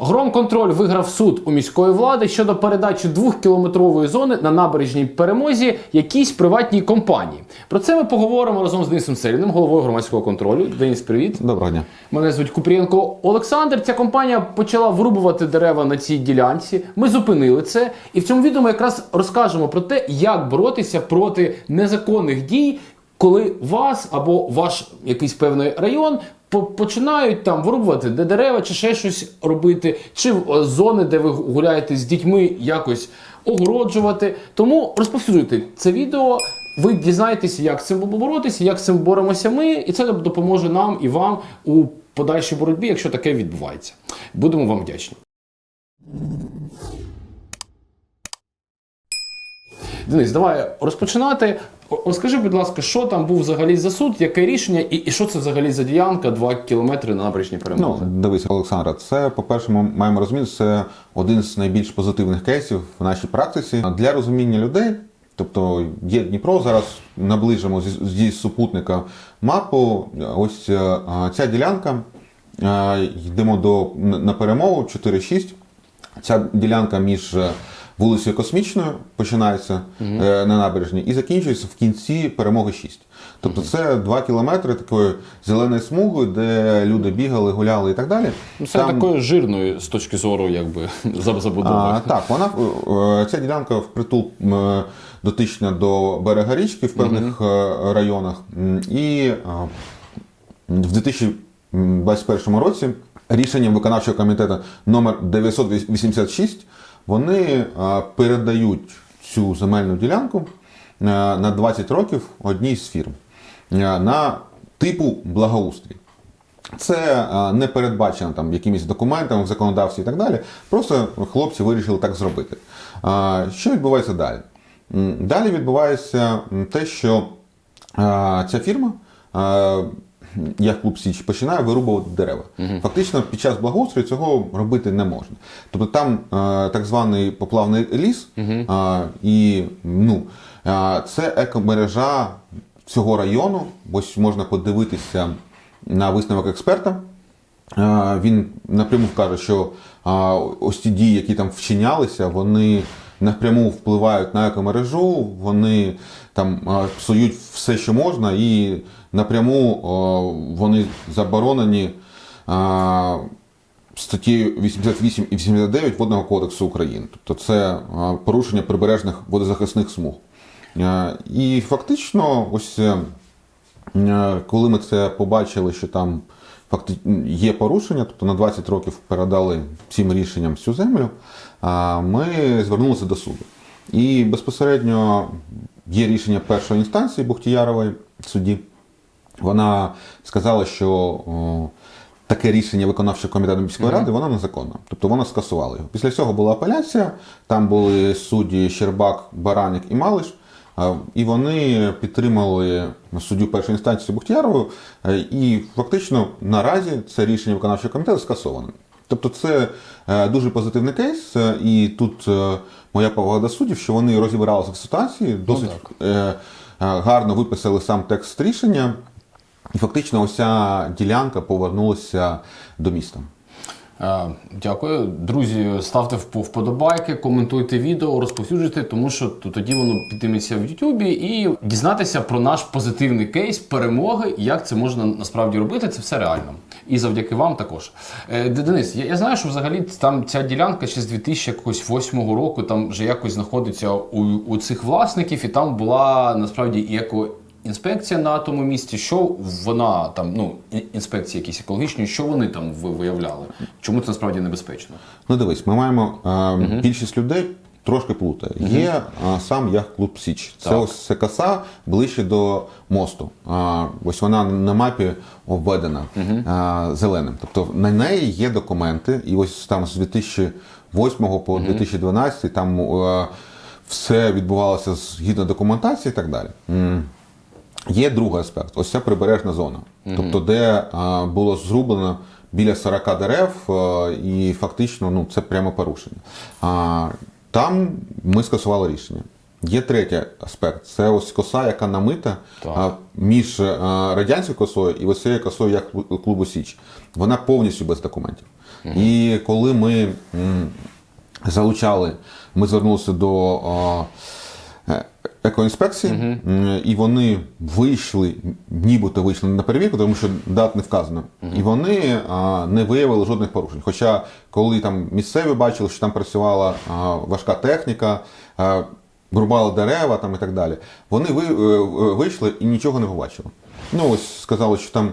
Громконтроль виграв суд у міської влади щодо передачі двохкілометрової зони на набережній перемозі якійсь приватній компанії. Про це ми поговоримо разом з Денисом Селіним, головою громадського контролю. Денис, привіт. Доброго дня. Мене звуть Купрієнко Олександр. Ця компанія почала вирубувати дерева на цій ділянці. Ми зупинили це, і в цьому відео ми якраз розкажемо про те, як боротися проти незаконних дій, коли вас або ваш якийсь певний район. Починають там вирубувати де дерева чи ще щось робити, чи е, зони, де ви гуляєте з дітьми, якось огороджувати. Тому розповсюджуйте це відео. Ви дізнаєтеся, як з цим боротися, як з цим боремося ми, і це допоможе нам і вам у подальшій боротьбі, якщо таке відбувається. Будемо вам вдячні. Денис, давай розпочинати. Розкажи, будь ласка, що там був взагалі за суд, яке рішення, і, і що це взагалі за ділянка 2 кілометри на набережній Ну, дивись, Олександра, це, по-перше, ми маємо розуміти, це один з найбільш позитивних кейсів в нашій практиці. Для розуміння людей, тобто є Дніпро, зараз наближимо зі, зі супутника мапу. Ось е, ця ділянка. е, Йдемо до, на на перемогу 4-6. Ця ділянка між е, вулицею Космічною починається е, на набережній і закінчується в кінці перемоги 6. Тобто це 2 кілометри такої зеленої смуги, де люди бігали, гуляли і так далі. Ну, це Там- такою жирною з точки зору, якби забудови. а, так, вона е, ця ділянка впритул м, дотична до берега річки в певних е, районах. І е, в 2021 році рішенням виконавчого комітету номер 986 вони е, передають цю земельну ділянку е, на 20 років одній з фірм е, на типу благоустрій. Це не передбачено там якимись документами в законодавстві і так далі. Просто хлопці вирішили так зробити. Що відбувається далі? Далі відбувається те, що ця фірма, як клуб Січ, починає вирубувати дерева. Фактично, під час благоустрою цього робити не можна. Тобто там е, так званий поплавний ліс, е, і ну, е, це екомережа цього району. Ось можна подивитися на висновок експерта. Е, Він напряму каже, що ось ті дії, які там вчинялися, вони напряму впливають на екомережу, вони там псують все, що можна, і напряму вони заборонені а, статтєю 88 і 89 Водного кодексу України. Тобто це порушення прибережних водозахисних смуг. І фактично, ось е, Коли ми це побачили, що там є порушення, тобто на 20 років передали цим рішенням цю землю, ми звернулися до суду. І безпосередньо є рішення першої інстанції Бухтіярової судді. Вона сказала, що таке рішення виконавчого комітету міської ради воно незаконне. Тобто вона скасувала його. Після цього була апеляція, там були судді Щербак, Баранік і Малиш. І вони підтримали суддю першої інстанції Бухтіярову, е, і фактично наразі це рішення виконавчого комітету скасоване. Тобто це е, дуже позитивний кейс, е, і тут е, моя повага до суддів, що вони розібралися в ситуації, досить е, е, гарно виписали сам текст рішення, і фактично ося ділянка повернулася до міста. Е, Дякую. Друзі, ставте вп- вподобайки, коментуйте відео, розповсюджуйте, тому що тоді воно підніметься в Ютубі і дізнатися про наш позитивний кейс перемоги, як це можна насправді робити. Це все реально. І завдяки вам також. Е, Денис, я, я знаю, що взагалі там ця ділянка ще з 2008 року там вже якось знаходиться у, у цих власників, і там була насправді еко. Інспекція на тому місці, що вона там, ну інспекції якісь екологічні, що вони там виявляли? Чому це насправді небезпечно? Ну дивись, ми маємо е, більшість людей трошки плутає. Є е, сам яхт-клуб Січ. Це Так. ось це коса ближче до мосту. А, ось вона на мапі обведена е, зеленим. Тобто на неї є документи, і ось там з 2008 по 2012 там е, все відбувалося згідно документації і так далі. Є другий аспект ось ця прибережна зона, тобто, де а, було зрублено біля 40 дерев, а, і фактично ну, це прямо порушення. А, там ми скасували рішення. Є третій аспект це ось коса, яка намита а, між а, радянською косою і ось цією косою як клубу Січ. Вона повністю без документів. І коли ми м, залучали, ми звернулися до а, е, екоінспекції, м, і вони вийшли, нібито вийшли на перевірку, тому що дат не вказано. І вони а, не виявили жодних порушень. Хоча, коли там місцеві бачили, що там працювала а, важка техніка, а, рубали дерева там і так далі, вони ви, е, вийшли і нічого не побачили. Ну ось сказали, що там.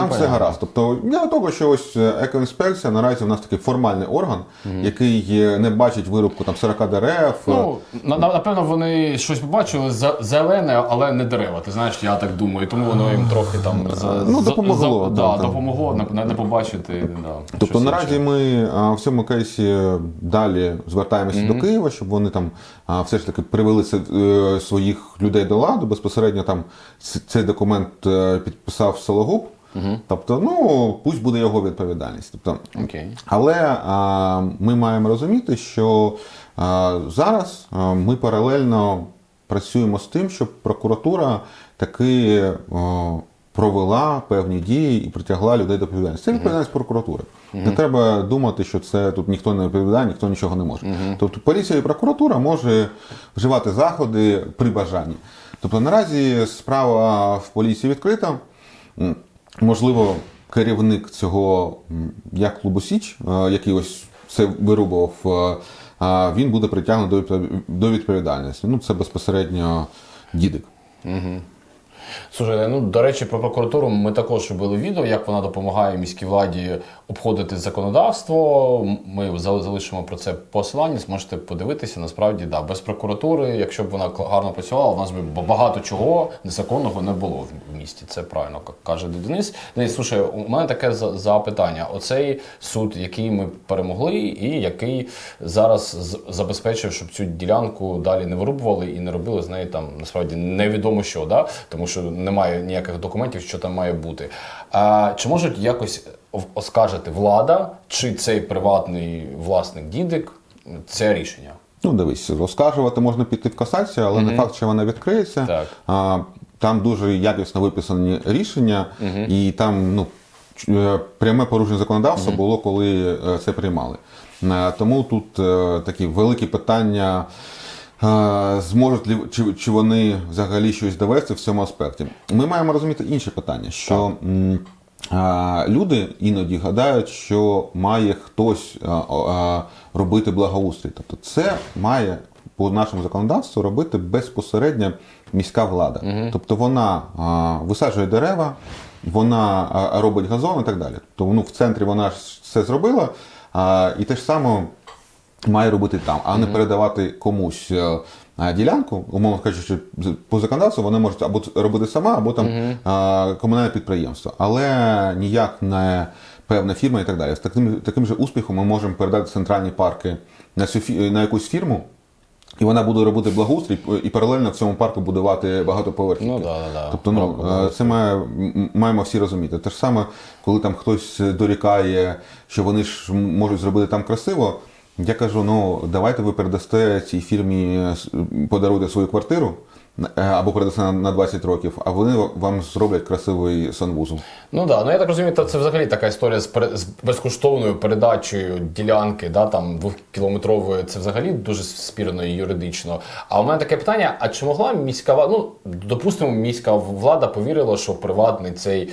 Там все гаразд. Тобто для того, що ось е, екоінспекція наразі у нас такий формальний орган, який е, не бачить вирубку там 40 дерев. е, Ну, на- на- напевно, вони щось побачили зелене, але не дерева. Ти знаєш, я так думаю. Тому воно їм трохи там за, Ну, допомогло, за- да, допомогло не, не побачити. Да, Тобто наразі інше. ми в цьому кейсі далі звертаємося до Києва, щоб вони там все ж таки привели е, своїх людей до ладу. Безпосередньо там цей документ е, підписав Сологуб. Тобто, ну пусть буде його відповідальність. Тобто, Окей. але а, ми маємо розуміти, що а, зараз а, ми паралельно працюємо з тим, щоб прокуратура таки а, провела певні дії і притягла людей до відповідальності. Це відповідальність прокуратури. Не треба думати, що це тут ніхто не відповідає, ніхто нічого не може. Тобто поліція і прокуратура може вживати заходи при бажанні. Тобто наразі справа в поліції відкрита. Можливо, керівник цього як клубу Січ, е, який ось це вирубував, е, він буде притягнутий до відпов- до відповідальності. Ну, це безпосередньо дідик. Слушай, ну до речі, про прокуратуру ми також робили відео, як вона допомагає міській владі обходити законодавство. Ми зали- залишимо про це посилання, зможете подивитися. Насправді, да, без прокуратури, якщо б вона гарно працювала, у нас би багато чого незаконного не було в місті. Це правильно каже Денис. Денис, слушай, у мене таке за- запитання. Оцей суд, який ми перемогли, і який зараз з- забезпечує, щоб цю ділянку далі не вирубували і не робили з неї там насправді невідомо що, да? тому що немає ніяких документів, що там має бути. А чи можуть якось оскаржити влада чи цей приватний власник дідик це рішення? Ну, дивись, оскаржувати можна піти в касацію, але не факт, що вона відкриється. Так. А, там дуже якісно виписані рішення, і там ну, е, пряме порушення законодавства було, коли е, це приймали. Е, Тому тут такі великі питання. Зможуть ли чи, чи вони взагалі щось довести в цьому аспекті? Ми маємо розуміти інше питання, що а, люди іноді гадають, що має хтось робити благоустрій. Тобто це має по нашому законодавству робити безпосередньо міська влада. Тобто вона а, висаджує дерева, вона а, робить газон і так далі. Тобто ну, в центрі вона ж все зробила, а, і те ж саме має робити там, а не передавати комусь е, ділянку, умовно кажучи, по законодавству вони можуть або робити сама, або там е, комунальне підприємство, але ніяк не певна фірма і так далі. З таким, таким же успіхом ми можемо передати центральні парки на, цю, на якусь фірму. І вона буде робити благоустрій і паралельно в цьому парку будувати багатоповерхівки. Ну, да, да. Тобто, ну е, це має, маємо всі розуміти. Те ж саме, коли там хтось дорікає, що вони ж можуть зробити там красиво. Я кажу: ну давайте ви передасте цій фірмі, е, подаруйте свою квартиру е, або передасте на- на 20 років, а вони вам зроблять красивий санвузол. Ну да, ну я так розумію, це взагалі така історія з, пере- з безкоштовною передачею ділянки, да, там двохкілометрової, це взагалі дуже спірно і юридично. А у мене таке питання: а чи могла міська влада, ну допустимо, міська влада повірила, що приватний цей.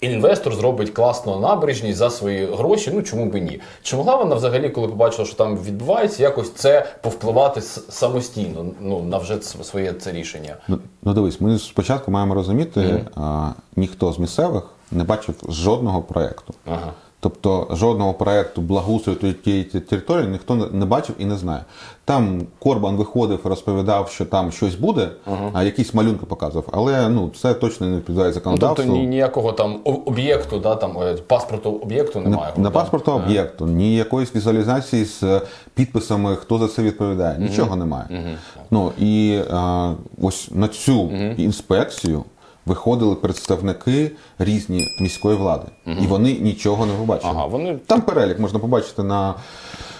Інвестор зробить класно набережність за свої гроші. Ну чому б і ні? Чи могла вона взагалі, коли побачила, що там відбувається, якось це повпливати самостійно? Ну на вже своє це рішення? Ну, ну дивись, ми спочатку маємо розуміти, а, ніхто з місцевих не бачив жодного проєкту. Ага. Тобто жодного проєкту благоустрою тієї території ніхто не- не бачив і не знає. Там Корбан виходив, розповідав, що там щось буде, а якісь малюнки показував. Але ну це точно не відповідає Ну, тобто ні, ніякого там об'єкту, да, там е, паспорту об'єкту немає. на, на паспорту об'єкту, ні якоїсь візуалізації з е, підписами, хто за це відповідає. Нічого немає. Ну і е, ось на цю інспекцію виходили представники різні міської влади, і вони нічого не побачили. Ага, вони Там перелік можна побачити на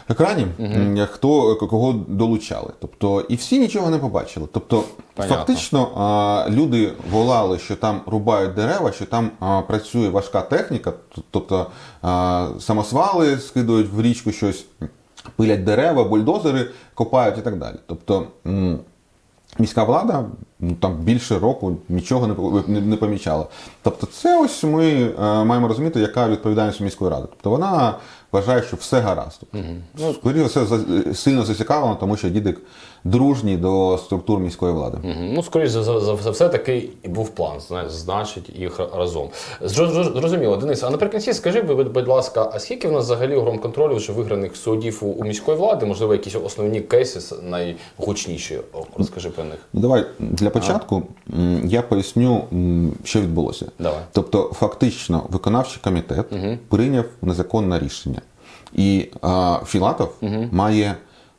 екрані, м, хто кого долучали. Тобто, і всі нічого не побачили. Тобто, Понятно. фактично, а, люди волали, що там рубають дерева, що там а, працює важка техніка, тобто а, самосвали скидують в річку щось, пилять дерева, бульдозери копають і так далі. Тобто. Міська влада ну, там більше року нічого не, не, не помічала. Тобто, це ось ми е, маємо розуміти, яка відповідальність міської ради. Тобто вона вважає, що все гаразд. Тобто, Скоріше все за- сильно зацікавлено, тому що дідик дружній до структур міської влади. Мгм. Ну, скоріш за, за, за все, такий був план, знаєш, значить їх разом. Зро- зро- Зрозуміло, Денис, а наприкінці скажи, будь, будь ласка, а скільки в нас взагалі громконтролю вже виграних судів у, у міської влади? Можливо, якісь основні кейси найгучніші? Розкажи про них. Ну, давай для початку я поясню, що відбулося. Давай. Тобто, фактично, виконавчий комітет прийняв незаконне рішення, і а, Філатов має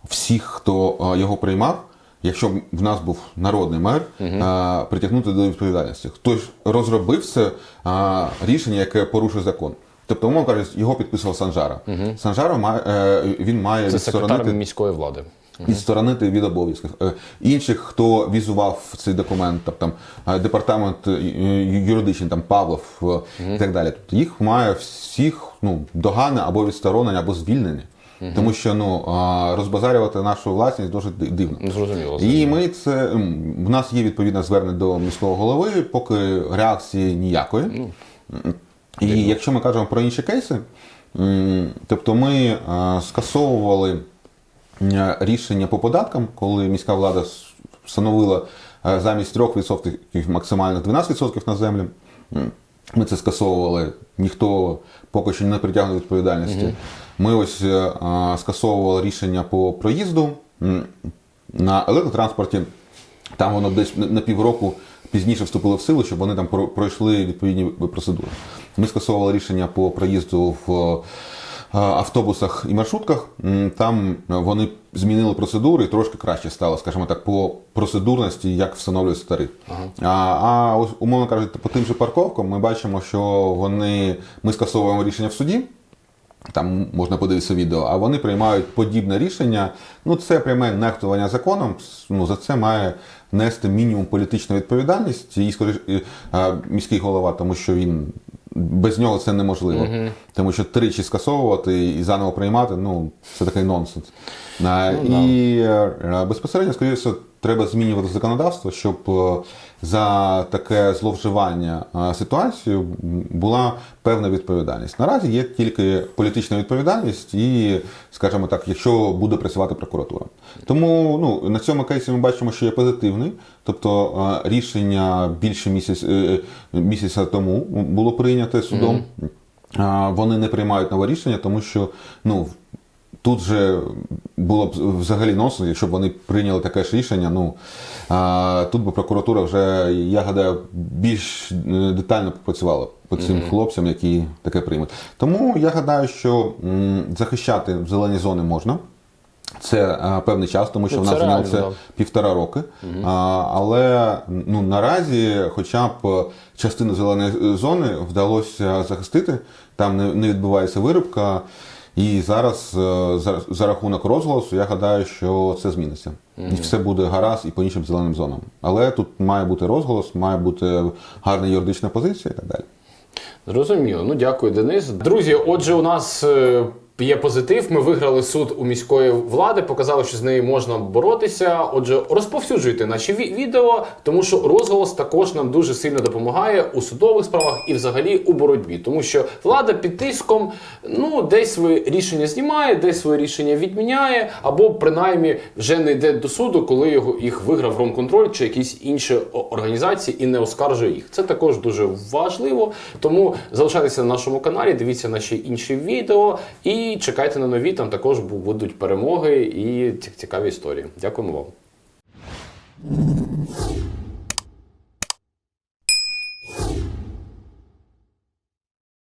всіх, хто а, його приймав. Якщо б в нас був народний мер, а, притягнути до відповідальності. Хтось розробив це а, рішення, яке порушує закон. Тобто, умовно кажучи, його підписував Санжара. Санжара має, е, він має Це секретар відсторонити міської влади. Відсторонити від обов'язків. Е, Інших, хто візував цей документ, там, там е, департамент е, юридичний, там Павлов і так далі. Тобто їх має всіх ну, догане або відсторонення, або звільнення. Тому що ну, розбазарювати нашу власність дуже дивно. Зрозуміло. І ми це в нас є відповідне звернення до міського голови, поки реакції ніякої. Ну, І якщо ми кажемо про інші кейси, тобто ми скасовували рішення по податкам, коли міська влада встановила е, замість 3% максимально 12% на землю. Ми це скасовували, ніхто поки що не притягнув відповідальності. Ми ось е, е, скасовували рішення по проїзду на електротранспорті. Там воно десь на півроку пізніше вступило в силу, щоб вони там про- пройшли відповідні процедури. Ми скасовували рішення по проїзду в е, автобусах і маршрутках. Там вони змінили процедури і трошки краще стало, скажімо так, по процедурності, як встановлюється тариф. А, а ось, умовно кажучи, по тим же парковкам ми бачимо, що вони ми скасовуємо рішення в суді. Там можна подивитися відео, а вони приймають подібне рішення. Ну, це пряме нехтування законом. Ну, за це має нести мінімум політичну відповідальність і скоріш міський голова, тому що він без нього це неможливо. Тому що тричі скасовувати і заново приймати, ну це такий нонсенс. Ну, і да. безпосередньо, скоріше, треба змінювати законодавство, щоб е, за таке зловживання е, ситуацією була певна відповідальність. Наразі є тільки політична відповідальність, і, скажімо так, якщо буде працювати прокуратура. Тому ну, на цьому кейсі ми бачимо, що є позитивний, тобто е, рішення більше місяць, місяця тому було прийнято судом. А, Вони не приймають нове рішення, тому що ну, Тут же було б взагалі нонсенс, якщо б вони прийняли таке ж рішення. Ну а, тут би прокуратура вже, я гадаю, більш е, детально попрацювала по цим хлопцям, які таке приймуть. Тому я гадаю, що м, захищати зелені зони можна. Це е, певний час, тому що Ну, в нас зайняло це півтора роки. А, але ну, наразі, хоча б частину зеленої зони вдалося захистити, там не, не відбувається вирубка. І зараз е, за, за рахунок розголосу я гадаю, що це зміниться. І все буде гаразд і по іншим зеленим зонам. Але тут має бути розголос, має бути гарна юридична позиція і так далі. Зрозуміло. Ну дякую, Денис. Друзі, отже, у нас е, є позитив. Ми виграли суд у міської влади, показали, що з нею можна боротися. Отже, розповсюджуйте наші відео, тому що розголос також нам дуже сильно допомагає у судових справах і взагалі у боротьбі, тому що влада під тиском ну десь своє рішення знімає, десь своє рішення відміняє, або принаймні вже не йде до суду, коли його їх виграв Ромконтроль чи якісь інші організації і не оскаржує їх. Це також дуже важливо. Тому залишайтеся на нашому каналі, дивіться наші інші відео і і чекайте на нові, там також будуть перемоги і цікаві історії. Дякуємо вам.